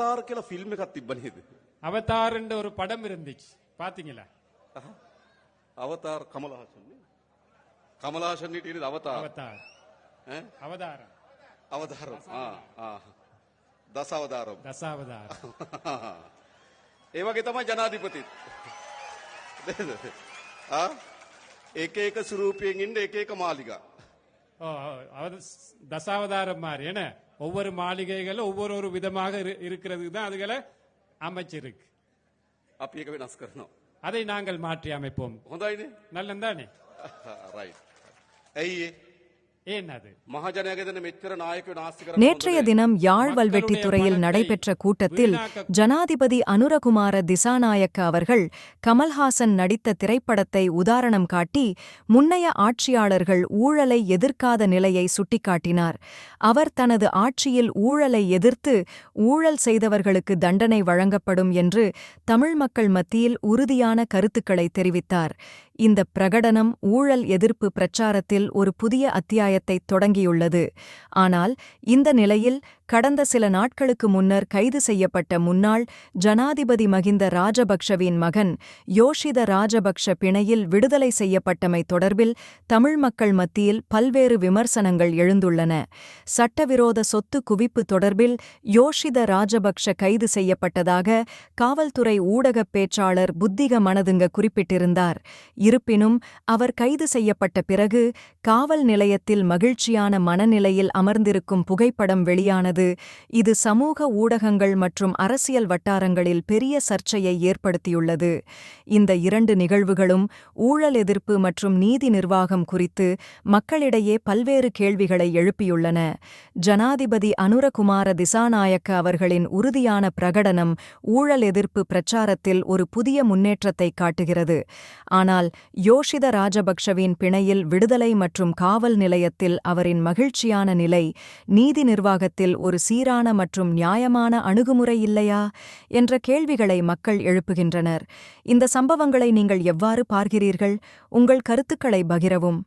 අවතාර කියලා ෆිල්ම් එකක් තිබ්බ නේද? அவதார்ன்ற ஒரு படம் இருந்துச்சு பாத்தீங்களா අවතාර කමලහාසන් නේ? කමලහාසන් හිටියේ නේද අවතාර? அவதார் ඈ? அவதாரம் අවතාරම්. ආ ආ. දස අවතාරම්. தசாவதாரம் ඒ වගේ තමයි ජනාධිපතිත්. නේද? ආ? එක එක ස්වරූපයෙන් ඉන්න එක එක මාලිගා. ஓ, அவத தசாவதாரம் மாதிரி என்ன ஒவ்வொரு மாளிகைகளும் ஒவ்வொரு ஒரு விதமாக இரு- இருக்கிறதுக்கு தான் அதுகளை அமைச்சிருக்கு අපි ඒක වෙනස් කරනවා. அதை நாங்கள் மாற்றி அமைப்போம் හොඳයිනේ? நல்லந்தானே රයිට්. ඇයි ඒ? நேற்றைய தினம் யாழ் வல்வெட்டித்துறையில் நடைபெற்ற கூட்டத்தில் ஜனாதிபதி அனுரகுமார திசாநாயக்க அவர்கள் கமல்ஹாசன் நடித்த திரைப்படத்தை உதாரணம் காட்டி முன்னைய ஆட்சியாளர்கள் ஊழலை எதிர்க்காத நிலையை சுட்டிக்காட்டினார். அவர் தனது ஆட்சியில் ஊழலை எதிர்த்து ஊழல் செய்தவர்களுக்கு தண்டனை வழங்கப்படும் என்று தமிழ் மக்கள் மத்தியில் உறுதியான கருத்துக்களை தெரிவித்தார். இந்த பிரகடனம் ஊழல் எதிர்ப்பு பிரச்சாரத்தில் ஒரு புதிய அத்தியாயத்தை தொடங்கியுள்ளது. ஆனால் இந்த நிலையில் கடந்த சில நாட்களுக்கு முன்னர் கைது செய்யப்பட்ட முன்னாள் ஜனாதிபதி மகிந்த ராஜபக்ஷவின் மகன் யோஷித ராஜபக்ஷ பிணையில் விடுதலை செய்யப்பட்டமை தொடர்பில் தமிழ் மக்கள் மத்தியில் பல்வேறு விமர்சனங்கள் எழுந்துள்ளன. சட்டவிரோத சொத்து குவிப்பு தொடர்பில் யோஷித ராஜபக்ஷ கைது செய்யப்பட்டதாக காவல்துறை ஊடகப் பேச்சாளர் புத்திக மனதுங்க குறிப்பிட்டிருந்தார். இருப்பினும் அவர் கைது செய்யப்பட்ட பிறகு காவல் நிலையத்தில் மகிழ்ச்சியான மனநிலையில் அமர்ந்திருக்கும் புகைப்படம் வெளியானது இது சமூக ஊடகங்கள் மற்றும் அரசியல் வட்டாரங்களில் பெரிய சர்ச்சையை ஏற்படுத்தியுள்ளது. இந்த இரண்டு நிகழ்வுகளும் ஊழல் எதிர்ப்பு மற்றும் நீதி நிர்வாகம் குறித்து மக்களிடையே பல்வேறு கேள்விகளை எழுப்பியுள்ளன. ஜனாதிபதி அனுரகுமார திசாநாயக்க அவர்களின் உறுதியான பிரகடனம் ஊழல் எதிர்ப்பு பிரச்சாரத்தில் ஒரு புதிய முன்னேற்றத்தை காட்டுகிறது. ஆனால் யோஷித ராஜபக்ஷவின் பிணையில் விடுதலை மற்றும் காவல் நிலையத்தில் அவரின் மகிழ்ச்சியான நிலை நீதி நிர்வாகத்தில் ஒரு சீரான மற்றும் நியாயமான அணுகுமுறை இல்லையா? என்ற கேள்விகளை மக்கள் எழுப்புகின்றனர். இந்த சம்பவங்களை நீங்கள் எவ்வாறு பார்க்கிறீர்கள்? உங்கள் கருத்துக்களை பகிரவும்.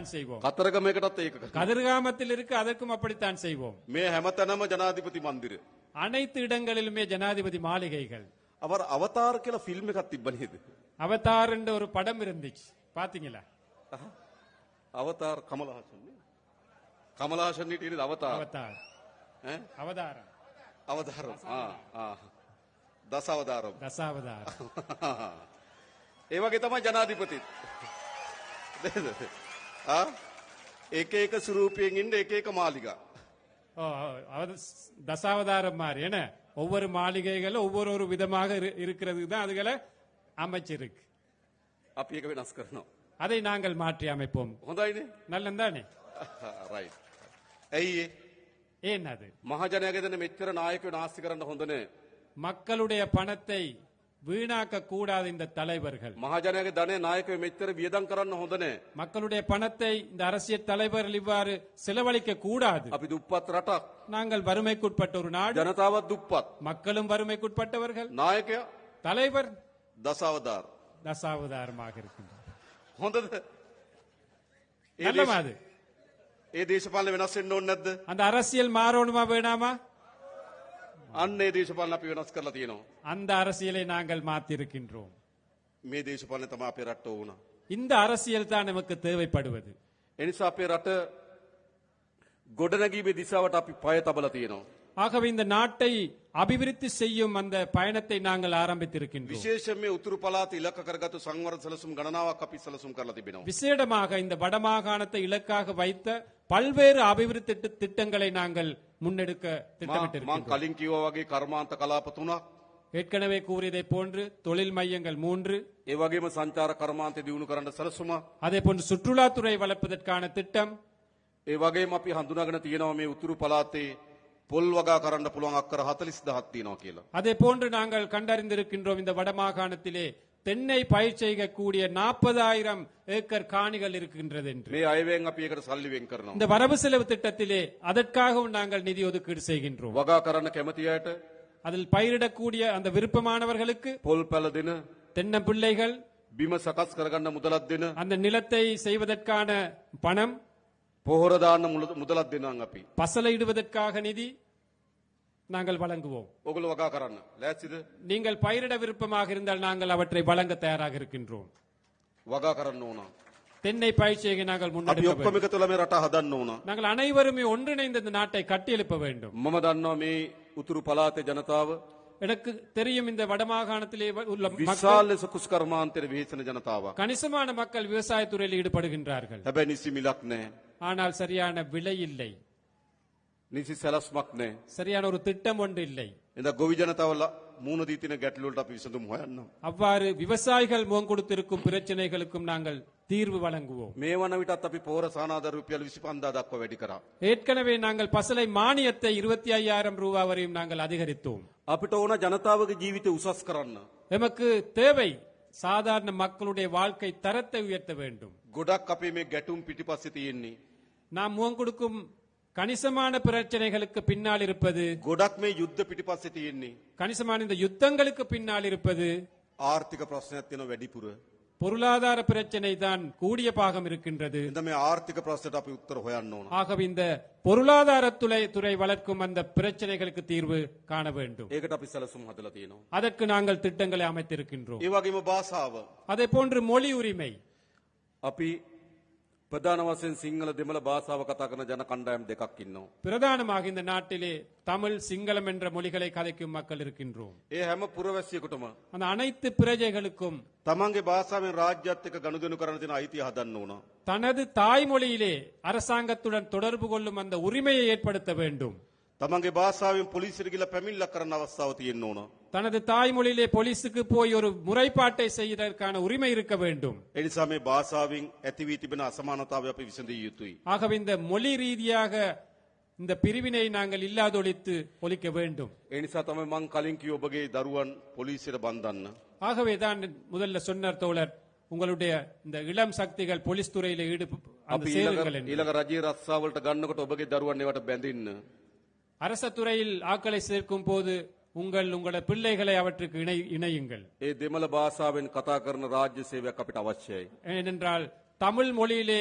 தான் செய்வோம் කතරගමකටත් ඒක කරනවා. கதிர்காமத்தில் இருக்கு அதற்கும் அப்படித்தான் செய்வோம் මේ හැමතැනම ජනාධිපති මන්දිර. அனைத்து இடங்களிலுமே ஜனாதிபதி மாளிகைகள் அவர் අවතාර කියලා ෆිල්ම් එකක් තිබ්බ නේද? அவதார்ன்ற ஒரு படம் இருந்துச்சு பாத்தீங்களா අවතාර කමලහාසන් නේ? කමලහාසන් හිටියේ නේද අවතාර? அவதார் ඈ? அவதாரம் අවතාරම්. ආ ආ. දස අවතාරම්. தசாவதாரம் ඒ වගේ තමයි ජනාධිපතිත්. නේද? ආ? එක එක ස්වරූපයෙන් ඉන්න එක එක මාලිගා. ஓ, அவத தசாவதாரம் மாதிரி என்ன ஒவ்வொரு மாளிகைகளும் ஒவ்வொரு ஒரு விதமாக இரு- இருக்கிறதுக்கு தான் அதுகளை அமைச்சிருக்கு අපි ඒක වෙනස් කරනවා. அதை நாங்கள் மாற்றி அமைப்போம் හොඳයිනේ? நல்லந்தானே රයිට්. ඇයි ඒ? ஏன் அது මහජනයාගේ දෙන මෙච්චර නායකයෝ නාස්ති කරන්න හොඳ නෑ. மக்களுடைய பணத்தை வீணாக்க கூடாது இந்த தலைவர்கள். மகாஜனக தனே நாயக மெத்தர் வியதம் கரன் ஹோதனே மக்களுடைய பணத்தை இந்த அரசியல் தலைவர்கள் இவ்வாறு செலவழிக்க கூடாது அப்படி துப்பத் ரட்டா நாங்கள் வறுமைக்குட்பட்ட ஒரு நாடு. ஜனதாவத் துப்பத் மக்களும் வறுமைக்குட்பட்டவர்கள். நாயக தலைவர் தசாவதார் தசாவதாரமாக இருக்கின்றார். ஹோந்தது நல்லமாது ஏ தேசபாலன வெனஸ் என்ன அந்த அரசியல் மாறணுமா வேணாமா? අන්න ඒ දේශපාලන අපි වෙනස් කරලා තියෙනවා. அந்த அரசியலை நாங்கள் மாத்திருக்கின்றோம் මේ දේශපාලන තමයි අපේ රට්ට ඕන. இந்த அரசியல் தான் நமக்கு தேவைப்படுவது එනිසා අපේ රට ගොඩනැගීමේ දිසාවට අපි පය තබලා තියෙනවා. ஆகவே இந்த நாட்டை அபிவிருத்தி செய்யும் அந்த பயணத்தை நாங்கள் ஆரம்பித்திருக்கின்றோம் විශේෂයෙන් මේ උතුරු පළාත ඉලක්ක කරගත්තු සංවර්ධ සැලසුම් ගණනාවක් අපි සැලසුම් කරලා තිබෙනවා. விசேடமாக இந்த வடமாகாணத்தை இலக்காக வைத்த பல்வேறு அபிவிருத்தி திட்ட- திட்டங்களை நாங்கள் முன்னெடுக்க මා- මං திட்டமிட்டிருக்கிறோம் කලින් කිව්වා වගේ කර්මාන්ත කලාප තුනක් ஏற்கனவே கூறியதை போன்று தொழில் மையங்கள் மூன்று ඒ වගේම සංචාර කර්මාන්තය දියුණු කරන්න සැලසුමක් அதே போன்று சுற்றுலாத்துறை வளர்ப்பதற்கான திட்டம் ඒ වගේම අපි හඳුනාගෙන තියෙනවා මේ උතුරු පළාතේ පොල් වගා කරන්න පුළුවන් අක්කර 40000ක් තියෙනවා කියලා. அதே போன்று நாங்கள் கண்டறிந்திருக்கின்றோம் இந்த வடமாகாணத்திலே தென்னை பயிர் செய்யக்கூடிய நாற்பதாயிரம் ஏக்கர் காணிகள் இருக்கின்றது என்று මේ අයවැයෙන් අපි ඒකට සල්ලි වෙන් කරනවා. இந்த வரவு செலவு திட்டத்திலே அதற்காகவும் நாங்கள் நிதி ஒதுக்கீடு செய்கின்றோம் වගා කරන්න කැමති අයට அதில் பயிரிடக்கூடிய அந்த விருப்பமானவர்களுக்கு පොල් පැල දෙන தென்னம்பிள்ளைகள் බිම සකස් කරගන්න මුදලක් දෙන அந்த நிலத்தை செய்வதற்கான பணம் පොහොර දාන්න මුල- මුදලක් දෙනන් අපි. பசலையிடுவதற்காக நிதி நாங்கள் வழங்குவோம். நீங்கள் பயிரிட விருப்பமாக இருந்தால் நாங்கள் அவற்றை வழங்க தயாராக இருக்கின்றோம். தென்னை பயிற்சியை நாங்கள் முன்னெடுக்க நாங்கள் அனைவருமே ஒன்றிணைந்த இந்த நாட்டை கட்டியெழுப்ப வேண்டும். மமதன்னோமே உத்துரு பலாத்தே ஜனதாவு எனக்கு தெரியும் இந்த வடமாகாணத்திலே உள்ள விசால சகுஸ்கர்மாந்திர விஹேசன ஜனதாவா கணிசமான மக்கள் விவசாயத்துறையில் ஈடுபடுகின்றார்கள். ஆனால் சரியான விலை இல்லை. නිසි සැලස්මක් නැහැ. சரியான ஒரு திட்டம் ஒன்று இல்லை එඳ ගොවි ජනතාව ල- මූණ දී තියෙන ගැටලුවලට අපි විසඳුම් හොයන්නම්. அவ்வாறு விவசாயிகள் முகம் கொடுத்திருக்கும் பிரச்சனைகளுக்கும் நாங்கள் தீர்வு வழங்குவோம் මේ වන විටත් අපි පෝර සානාධාර රුපියල් 25 දක්වා වැඩි කරා. ஏற்கனவே நாங்கள் பசலை மானியத்தை இருபத்தி ஐயாயிரம் ரூபாய் வரையும் நாங்கள் அதிகரித்தோம் අපිට ඕන ජනතාවගේ ජීවිතය උසස් කරන්න. எமக்கு தேவை சாதாரண மக்களுடைய வாழ்க்கை தரத்தை உயர்த்த வேண்டும் ගොඩක් අපේ මේ ගැටුම් පිටිපස්සේ තියෙන්නේ. நாம் முகம் கொடுக்கும் கணிசமான பிரச்சனைகளுக்கு பின்னால் இருப்பது ගොඩක් මේ යුද්ධ පිටිපස්සේ තියෙන්නේ. கணிசமான இந்த யுத்தங்களுக்கு பின்னால் இருப்பது ආර්ථික ප්‍රශ්නයක් තියෙන වැඩිපුර. பொருளாதார பிரச்சனை தான் கூடிய பாகம் இருக்கின்றது එඳ මේ ආර්ථික ප්‍රශ්නයට අපි උත්තර හොයන්න ඕන. ஆகவே இந்த பொருளாதார துறை துறை வளர்க்கும் அந்த பிரச்சனைகளுக்கு தீர்வு காண வேண்டும் ඒකට අපි සැලසුම් හදලා තියෙනවා. அதற்கு நாங்கள் திட்டங்களை அமைத்திருக்கின்றோம் ඒ වගේම භාෂාව. அதே போன்று மொழி உரிமை අපි ප්‍රධාන වශයෙන් සිංහල දෙමළ භාෂාව කතා කරන ජන කණ්ඩායම් දෙකක් ඉන්නවා. பிரதானமாக இந்த நாட்டிலே தமிழ் சிங்களம் என்ற மொழிகளை கதைக்கும் மக்கள் இருக்கின்றோம் ඒ හැම පුරවැසියෙකුටම அந்த அனைத்து பிரஜைகளுக்கும் තමන්ගේ භාෂාවෙන් රාජ්‍යත් එක්ක ගනුදෙනු කරන තියෙන අයිතිය හදන්න ඕන. தனது தாய்மொழியிலே அரசாங்கத்துடன் தொடர்பு கொள்ளும் அந்த உரிமையை ஏற்படுத்த வேண்டும் තමන්ගේ භාෂාවෙන් පොලිසියට ගිහලා පැමිණිල්ලක් කරන්න අවස්ථාව තියෙන්න ඕන. தனது தாய்மொழியிலே போலீஸுக்கு போய் ஒரு முறைப்பாட்டை செய்வதற்கான உரிமை இருக்க வேண்டும் ඒ නිසා මේ භාෂාවෙන් ඇති වී තිබෙන අසමානතාවය අපි විසඳිය යුතුයි. ஆகவே இந்த மொழி ரீதியாக இந்த பிரிவினை நாங்கள் இல்லாதொழித்து ஒழிக்க வேண்டும் ඒ නිසා තමයි මං කලින් කිව්ව ඔබගේ දරුවන් පොලිසියට බන්ධන්න. ஆகவே தான் முதல்ல சொன்னார் தோழர் உங்களுடைய இந்த இளம் சக்திகள் போலீஸ் துறையில ஈடு அந்த අපි சேருங்கள் ඊළඟ என்று. ඊළඟ රජයේ රස්සාවලට ගන්නකොට ඔබගේ දරුවන් ඒවට බැඳින්න. அரச துறையில் ஆக்களை சேர்க்கும் போது உங்கள் உங்களோட பிள்ளைகளை அவற்றுக்கு இணை இணையுங்கள் ඒ දෙමළ භාෂාවෙන් කතා කරන රාජ්‍ය සේවයක් අපිට අවශ්‍යයි. ஏனென்றால் தமிழ் மொழியிலே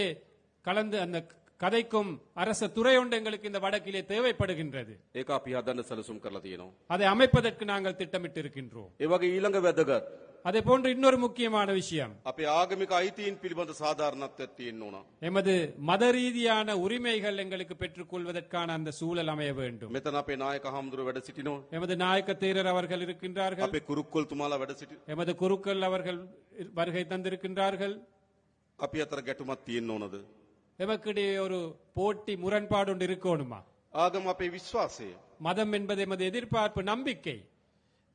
கலந்து அந்த கதைக்கும் அரச துறை ஒன்று எங்களுக்கு இந்த வடக்கிலே தேவைப்படுகின்றது ඒක අපි හදන්න සැලසුම් කරලා තියෙනවා. அதை அமைப்பதற்கு நாங்கள் திட்டமிட்டு இருக்கின்றோம் ඒ වගේ ඊළඟ වැදගත් அதே போன்று இன்னொரு முக்கியமான விஷயம் අපේ ආගමික අයිතීන් පිළිබඳ සාධාරණත්වයක් තියෙන්න ඕන. எமது மத ரீதியான உரிமைகள் எங்களுக்கு பெற்றுக்கொள்வதற்கான அந்த சூழல் அமைய வேண்டும் මෙතන අපේ නායක හාමුදුරුව වැඩ සිටිනවා. எமது நாயக்க தேரர் அவர்கள் இருக்கின்றார்கள் අපේ කුරුක්කොල්තුමාලා වැඩ සිටි. எமது குருக்கள் அவர்கள் வருகை தந்திருக்கின்றார்கள் අපි අතර ගැටුමක් තියෙන්න ඕනද? எமக்கிடையே ஒரு போட்டி முரண்பாடு ஒன்று இருக்கணுமா ආගම අපේ විශ්වාසය. மதம் என்பது எமது எதிர்பார்ப்பு நம்பிக்கை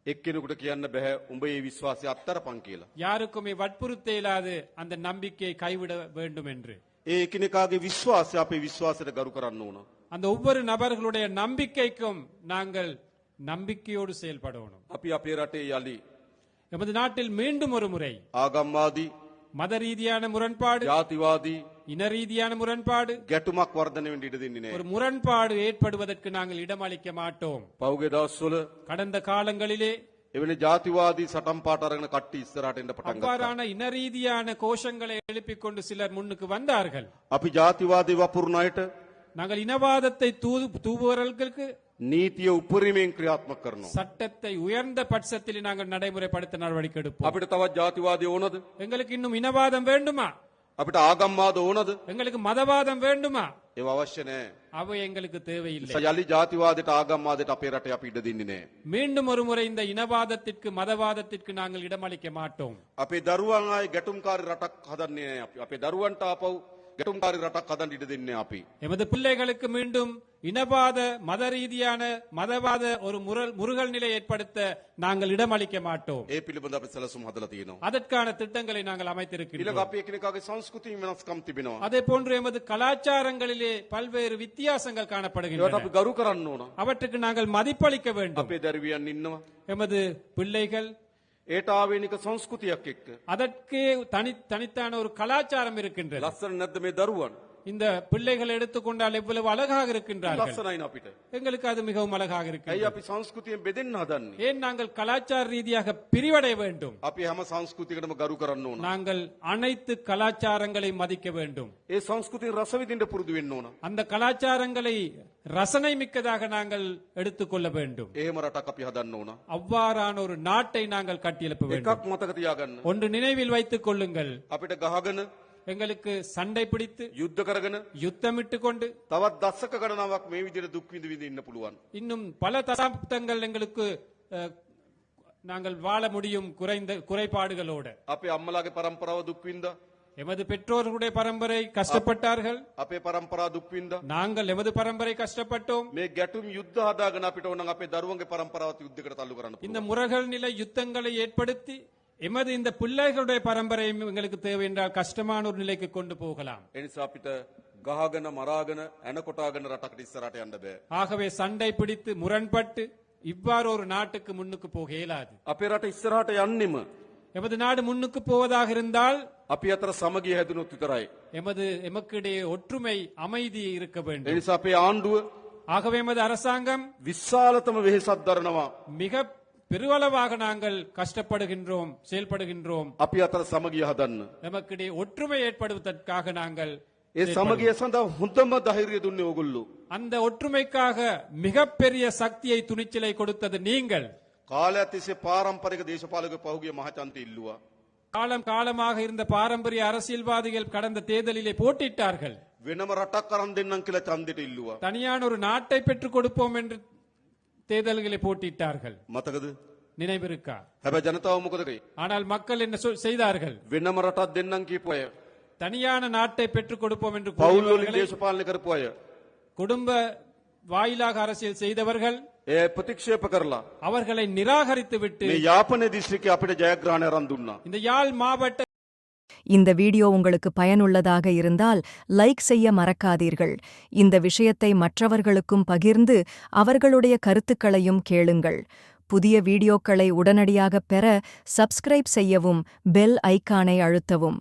එක්කෙනෙකුට කියන්න බැහැ උඹ ඒ විශ්වාසය අත්තරපන් කියලා. யாருக்குமே வற்புறுத்த இயலாது அந்த நம்பிக்கையை கைவிட வேண்டும் என்று ඒ එකිනෙකාගේ විශ්වාසය අපේ විශ්වාසයට ගරු කරන්න ඕන. அந்த ஒவ்வொரு நபர்களுடைய நம்பிக்கைக்கும் நாங்கள் நம்பிக்கையோடு செயல்படணும் අපි අපේ රටේ යළි எமது நாட்டில் மீண்டும் ஒரு முறை ආගම්වාදී மத ரீதியான முரண்பாடு ජාතිවාදී இன ரீதியான முரண்பாடு ගැටුමක් වර්ධනය වෙන්න ඉඩ දෙන්නේ ஒரு නෑ. முரண்பாடு ஏற்படுவதற்கு நாங்கள் இடமளிக்க மாட்டோம் පෞගේ දවස්වල கடந்த காலங்களிலே එවැනි ජාතිවාදී සටන් පාට අරගෙන කට්ටි ඉස්සරහට එන්න පටන් ගත්තා. அவ்வாறான இன ரீதியான கோஷங்களை எழுப்பிக் கொண்டு சிலர் முன்னுக்கு வந்தார்கள் අපි ජාතිවාදී වපුරන අයට நாங்கள் இனவாதத்தை தூது தூவுவர்களுக்கு නීතිය උපරිමයෙන් ක්‍රියාත්මක කරනවා. சட்டத்தை உயர்ந்த பட்சத்தில் நாங்கள் நடைமுறைப்படுத்த நடவடிக்கை எடுப்போம் අපිට තවත් ජාතිවාදී ඕනද? எங்களுக்கு இன்னும் இனவாதம் வேண்டுமா අපිට ආගම්වාද ඕනද எங்களுக்கு மதவாதம் வேண்டுமா ඒව අවශ්‍ය නෑ. அவை எங்களுக்கு தேவையில்லை යළි ජාතිවාදයට ආගම්වාදයට අපේ රට අපි ඉඩ දෙන්නේ නෑ. மீண்டும் ஒரு முறை இந்த இனவாதத்திற்கு மதவாதத்திற்கு நாங்கள் இடமளிக்க மாட்டோம் අපේ දරුවන් ආයේ ගැටුම්කාරී රටක් හදන්නේ නෑ අපි. අපේ දරුවන්ට ආපහු ගැටුම්කාරී රටක් හදන්න ඉඩ දෙන්නේ නෑ අපි. எமது பிள்ளைகளுக்கு மீண்டும் இனவாத மத ரீதியான மதவாத ஒரு முரல் முருகல் நிலை ஏற்படுத்த நாங்கள் இடமளிக்க மாட்டோம் ඒ පිළිබඳ අපි සැලසුම් හදලා තියෙනවා. அதற்கான திட்டங்களை நாங்கள் ඊළඟ அமைத்திருக்கிறோம் අපි එකිනෙකාගේ සංස්කෘතිය වෙනස්කම් තිබෙනවා. அதே போன்று எமது கலாச்சாரங்களிலே பல்வேறு வித்தியாசங்கள் ඒවට காணப்படுகின்றன අපි ගරු කරන්න ඕන. அவற்றுக்கு நாங்கள் மதிப்பளிக்க வேண்டும் අපේ දැරිවියන් ඉන්නවා. எமது பிள்ளைகள் ඒට ආවේනික සංස්කෘතියක් එක්ක. அதற்கே தனி தனித்தான ஒரு கலாச்சாரம் இருக்கின்றது ලස්සන නැද්ද මේ දරුවන්? இந்த பிள்ளைகள் எடுத்துக்கொண்டால் எவ்வளவு அழகாக இருக்கின்றார்கள் ලස්සනයින අපිට. எங்களுக்கு அது மிகவும் அழகாக இருக்கு ඇයි අපි සංස්කෘතියෙන් බෙදෙන්න හදන්නේ? ஏன் நாங்கள் கலாச்சார ரீதியாக பிரிவடைய வேண்டும் අපි හැම සංස්කෘතියකටම ගරු කරන්න ඕන. நாங்கள் அனைத்து கலாச்சாரங்களை மதிக்க வேண்டும் ඒ සංස්කෘතියෙන් රස විඳින්න පුරුදු වෙන්න ඕන. அந்த கலாச்சாரங்களை ரசனை மிக்கதாக நாங்கள் எடுத்துக்கொள்ள வேண்டும் එහෙම රටක් අපි හදන්න ඕන. அவ்வாறான ஒரு நாட்டை நாங்கள் கட்டியெழுப்ப வேண்டும் එකක් මතක තියාගන්න. ஒன்று நினைவில் வைத்துக் கொள்ளுங்கள் අපිට ගහගෙන எங்களுக்கு சண்டை பிடித்து යුද්ධ කරගෙන யுத்தமிட்டு கொண்டு තවත් දස්සක ගණනාවක් මේ විදිහට දුක් විඳ විඳ ඉන්න පුළුවන්. இன்னும் பல தசாப்தங்கள் எங்களுக்கு அஹ், நாங்கள் வாழ முடியும் குறைந்த குறைபாடுகளோடு අපේ අම්මලාගේ පරම්පරාව දුක් විඳා. எமது பெற்றோர்களுடைய பரம்பரை கஷ்டப்பட்டார்கள் අපේ පරම්පරාව දුක් විඳා. நாங்கள் எமது பரம்பரை கஷ்டப்பட்டோம் මේ ගැටුම් යුද්ධ හදාගෙන අපිට ඕන නම් අපේ දරුවන්ගේ පරම්පරාවත් යුද්ධයකට තල්ලු කරන්න இந்த පුළුවන්. முரகல் நிலை யுத்தங்களை ஏற்படுத்தி எமது இந்த பிள்ளைகளுடைய பரம்பரையும் எங்களுக்கு தேவை என்றால் கஷ்டமான ஒரு நிலைக்கு கொண்டு போகலாம் ඒ නිසා අපිට ගහගෙන මරාගෙන ඇන කොටාගෙන රටකට ඉස්සරහට යන්න බෑ. ஆகவே சண்டை பிடித்து முரண்பட்டு இவ்வாறு ஒரு நாட்டுக்கு முன்னுக்கு போக இயலாது අපේ රට ඉස්සරහට යන්නෙම எமது நாடு முன்னுக்கு போவதாக இருந்தால் අපි අතර සමගිය හැදුනොත් විතරයි. எமது எமக்கிடையே ஒற்றுமை அமைதி இருக்க ඒ வேண்டும் නිසා අපේ ආණ්ඩුව ஆகவே எமது அரசாங்கம் විශාලතම වෙහෙසක් දරනවා. மிக பெருவளவாக நாங்கள் கஷ்டப்படுகின்றோம் செயல்படுகின்றோம் අපි අතර සමගිය හදන්න. எமக்கிடையே ஒற்றுமை ஏற்படுவதற்காக நாங்கள் ඒ සමගිය සඳහා හොඳම ධෛර්යය දුන්නේ ඕගොල්ලෝ. அந்த ஒற்றுமைக்காக மிகப்பெரிய சக்தியை துணிச்சலை கொடுத்தது நீங்கள் කාලයක් තිස්සේ පාරම්පරික දේශපාලක පහුගිය මහචන්ත ඉල්ලුවා. காலம் காலமாக இருந்த பாரம்பரிய அரசியல்வாதிகள் கடந்த தேர்தலிலே போட்டியிட்டார்கள் වෙනම රටක් අරන් දෙන්නම් කියලා ඡන්දෙට ඉල්ලුවා. தனியான ஒரு நாட்டை பெற்றுக் கொடுப்போம் என்று தேர்தல்களை போட்டியிட்டார்கள் මතකද? நினைவிருக்கா හැබැයි ජනතාව මොකද කරේ? ஆனால் மக்கள் என்ன சொல்- செய்தார்கள் වෙනම රටක් දෙන්නම් කියපු අය. தனியான நாட்டை பெற்றுக் கொடுப்போம் என்று පවුල් වලින් கூறியவர்களை දේශපාලනය කරපු අය. குடும்ப வாயிலாக அரசியல் செய்தவர்கள் ඒ ප්‍රතික්ෂේප කරලා அவர்களை நிராகரித்து விட்டு මේ යාපනය දිස්ත්‍රික්කයේ අපිට ජයග්‍රහණය අරන් දුන්නා. இந்த யாழ் மாவட்ட இந்த வீடியோ உங்களுக்கு பயனுள்ளதாக இருந்தால் லைக் செய்ய மறக்காதீர்கள். இந்த விஷயத்தை மற்றவர்களுக்கும் பகிர்ந்து அவர்களுடைய கருத்துக்களையும் கேளுங்கள். புதிய வீடியோக்களை உடனடியாகப் பெற சப்ஸ்கிரைப் செய்யவும் பெல் ஐக்கானை அழுத்தவும்.